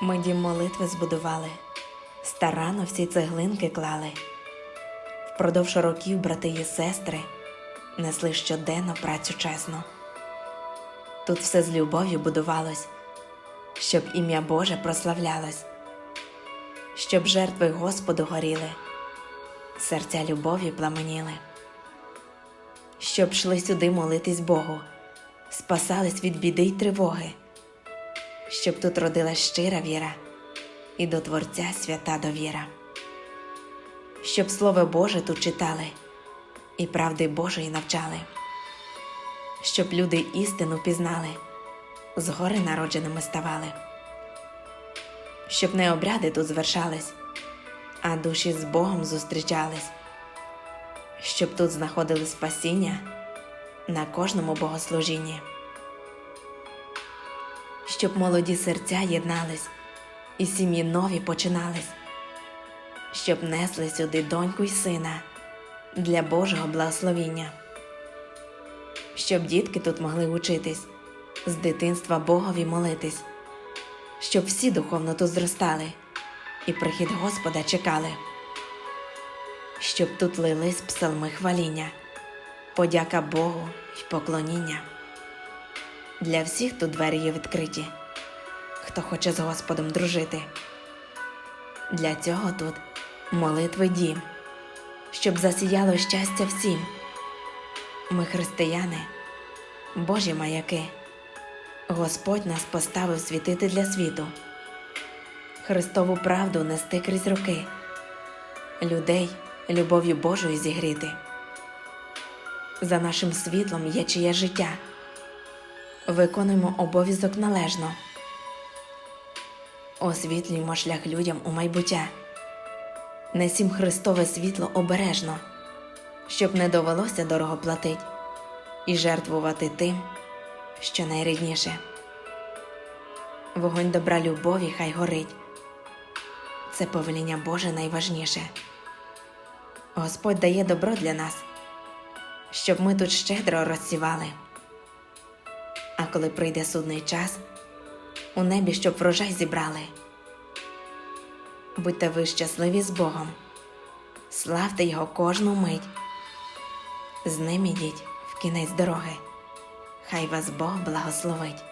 Ми дім молитви збудували, старано всі цеглинки клали. Впродовж років брати і сестри несли щоденно працю чесно. Тут все з любов'ю будувалось, щоб ім'я Боже прославлялось, щоб жертви Господу горіли, серця любові пламеніли, щоб шли сюди молитись Богу, спасались від біди й тривоги щоб тут родилась щира віра і до Творця свята довіра, щоб Слово Боже тут читали і правди Божої навчали, щоб люди істину пізнали, згори народженими ставали, щоб не обряди тут звершались, а душі з Богом зустрічались, щоб тут знаходили спасіння на кожному богослужінні щоб молоді серця єднались і сім'ї нові починались, щоб несли сюди доньку й сина для Божого благословіння, щоб дітки тут могли учитись, з дитинства Богові молитись, щоб всі духовно тут зростали і прихід Господа чекали, щоб тут лились псалми хваління, подяка Богу й поклоніння. Для всіх тут двері є відкриті, хто хоче з Господом дружити. Для цього тут молитви дім, щоб засіяло щастя всім. Ми християни, Божі маяки, Господь нас поставив світити для світу, Христову правду нести крізь роки, людей любов'ю Божою зігріти. За нашим світлом є чиє життя виконуємо обов'язок належно, освітлюємо шлях людям у майбуття, несім Христове світло обережно, щоб не довелося дорого платить і жертвувати тим, що найрідніше. Вогонь добра любові хай горить. Це повеління Боже найважніше. Господь дає добро для нас, щоб ми тут щедро розсівали. А коли прийде судний час, у небі щоб врожай зібрали. Будьте ви щасливі з Богом, славте Його кожну мить. З ним ідіть в кінець дороги, хай вас Бог благословить.